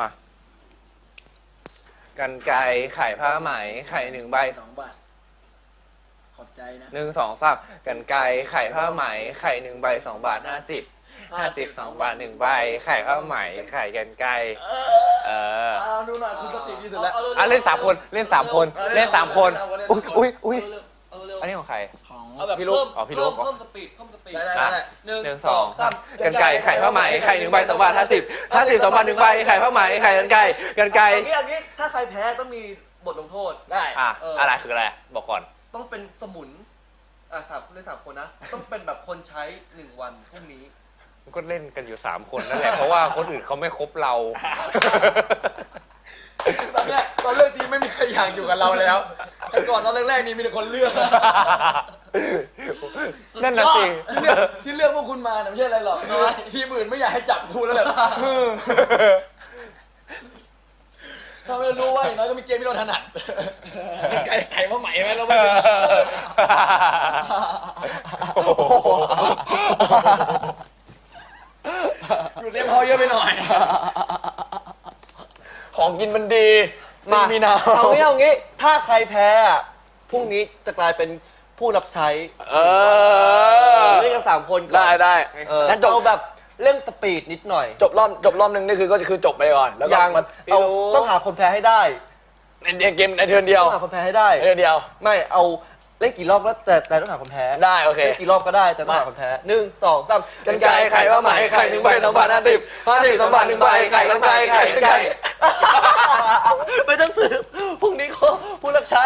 มากันไกรไข่ผ้าไหมไข่หนึ่งใบสองบาท ขอบใจนะหนึ่งสองสามกันไกรไข่ผ้าไหมไข่หนึ่งใบสองบาทห้าสิบห้าสิบสองบาทหนึ่งใบไข่ผ้าไหมไข่กันไกรเออเอาดูหน่อยคุณสติดีสุดแล้วอะเล่นสามคนเล่นสามคนเล่นสามคน อุ้ยอุ้ยอุ้ยเอาเร็วอันนี้ของใคร ของเอาแบบพี่ลูกเพิ่มอ๋อพี่ลูก เพิ่มเพิ่มสปีดเพิ่มสปีดได้ได้ได้ หนึ่งหนึ่งสองสามกันไกรไข่ผ้าไหมไข่หนึ่งใบสองบาทห้าสิบห้าสิบสองบาทหนึ่งใบไข่ผ้าไหมไข่กันไกรกันไกรเอางี้เอางี้ถ้าใครแพ้ต้องมีบทลงโทษ ได้ อะเอออ อะไรคืออะไรบอกก่อน ต้องเป็นสมุน อะสามเล่นสามคนนะ ต้องเป็นแบบคนใช้หนึ่งวันพรุ่งนี้ มันก็เล่นกันอยู่สามคนนั่นแหละ เพราะว่าคนอื่นเขาไม่ครบเรา ตอนเนี้ยตอนเลือกทีมไม่มีใครอยากอยู่กับเราแล้ว แต่ก่อนตอนแรกๆนี่มีแต่คนเลือกนั่นน่ะสิ ที่เลือกที่เลือกพวกคุณมาเนี่ยไม่ใช่อะไรหรอกคือทีมอื่นไม่อยากให้จับคุณแล้วแหละถ้าไม่รู้ว่าอย่างน้อยก็มีเกมที่เราถนัดเป็นไก่ไข่มาใหม่ไหมเราไม่รู้อยู่ในพอเยอะไปหน่อย ของกินมันดี มามีนา เอางี้เอางี้ ถ้าใครแพ้อะพรุ่งนี้จะกลายเป็นผู้รับใช้เออ เล่นกันสามคนก่อนได้ได้เอองั้นจบ เอาแบบเรื่องสปีดนิดหน่อยจบรอบจบรอบหนึ่งนี่คือก็คือจบไปก่อนแล้วก็ยังมันเอาไม่รู้ต้องหาคนแพ้ให้ได้ในเกมในเทิร์นเดียวต้องหาคนแพ้ให้ได้ ในเทิร์นเดียว ไม่เอาเล่นกี่รอบก็แต่แต่ต้องหาคนแพ้ได้โอเค เล่นกี่รอบก็ได้แต่ต้องหาคนแพ้หนึ่งสองสามกันไก่ไข่ว่าไหมไข่หนึ่งใบสองบาทห้าสิบห้าสิบสองบาทหนึ่งใบไข่กันไก่ไข่กันไก่ ไม่ต้องสืบพรุ่งนี้เขาผู้รับใช้